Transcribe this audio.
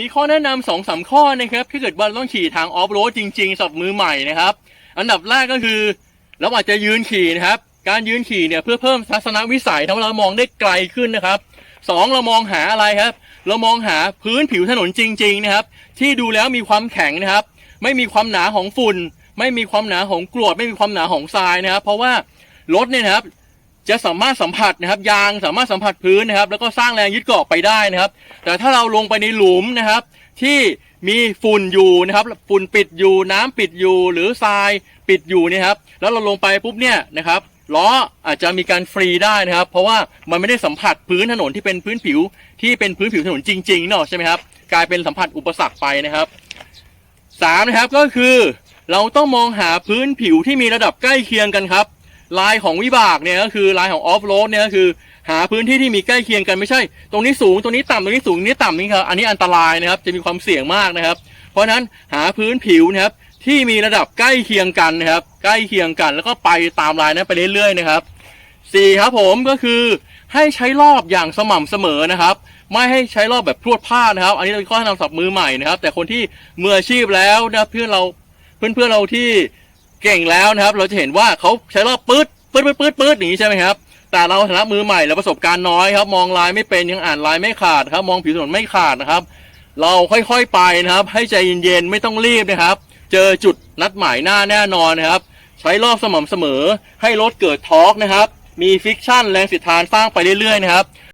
มีข้อแนะนำสองสามข้อนะครับถ้าเกิดว่าต้องขี่ทางออฟโรดจริงๆสำหรับมือใหม่นะครับ อันดับแรกก็คือเราอาจจะยืนขี่นะครับ การยืนขี่เนี่ยเพื่อเพิ่มทัศนวิสัยทำให้เรามองได้ไกลขึ้นนะครับสองเรามองหาอะไรครับ เรามองหาพื้นผิวถนนจริง ๆ นะครับ ที่ดูแล้วมีความแข็งนะครับ ไม่มีความหนาของฝุ่น ไม่มีความหนาของกรวด ไม่มีความหนาของทรายนะครับ เพราะว่ารถเนี่ยนะครับ จะสามารถสัมผัสนะครับ ยางสามารถสัมผัสพื้นนะครับ แล้วก็สร้างแรงยึดเกาะไปได้นะครับ แต่ถ้าเราลงไปในหลุมนะครับ ที่มีฝุ่นอยู่นะครับ ฝุ่นปิดอยู่น้ำปิดอยู่ หรือทรายปิดอยู่เนยครับ แล้วเราลงไปปุ๊บเนี่ยนะครับล้ออาจจะมีการฟรีได้นะครับ เพราะว่ามันไม่ได้สัมผัสพื้นถนนที่เป็นพื้นผิว ที่เป็นพื้นผิวถนนจริงๆเนาะใช่ไหมครับกลายเป็นสัมผัสอุปสรรคไปนะครับสามนะครับก็คือเราต้องมองหาพื้นผิวที่มีระดับใกล้เคียงกันครับ ลายของวิบากเนี่ยก็คือลายของออฟโรดเนี่ยก็คือ หาพื้นที่ที่มีใกล้เคียงกันไม่ใช่ ตรงนี้สูงตรงนี้ต่ำตรงนี้สูงตรงนี้ต่ำนี่ครับอันนี้อันตรายนะครับจะมีความเสี่ยงมากนะครับ เพราะฉะนั้นหาพื้นผิวนะครับที่มีระดับใกล้เคียงกันนะครับ ใกล้เคียงกัน แล้วก็ไปตามลายนั้นไปเรื่อยๆนะครับสี่ครับผมก็คือให้ใช้รอบอย่างสม่ำเสมอนะครับ ไม่ให้ใช้รอบแบบพรวดพลาดนะครับ อันนี้เป็นข้อแนะนำสำหรับมือใหม่นะครับ แต่คนที่มืออาชีพแล้วนะเพื่อนเราเพื่อนเพื่อนๆเราที่ เก่งแล้วนะครับ เราจะเห็นว่าเขาใช้รอบปื๊ดปื๊ดปื๊ดปื๊ดปื๊ดอย่างนี้ใช่ไหมครับแต่เราฐานะมือใหม่เราประสบการณ์น้อยครับ มองลายไม่เป็นยังอ่านลายไม่ขาดครับ มองผิวถนนไม่ขาดนะครับ เราค่อยๆไปนะครับ ให้ใจเย็นๆไม่ต้องรีบนะครับ เจอจุดนัดหมายหน้าแน่นอนนะครับ ใช้รอบสม่ำเสมอให้รถเกิดทอร์กนะครับ มีฟิกชั่นแรงสิทธานสร้างไปเรื่อยๆนะครับ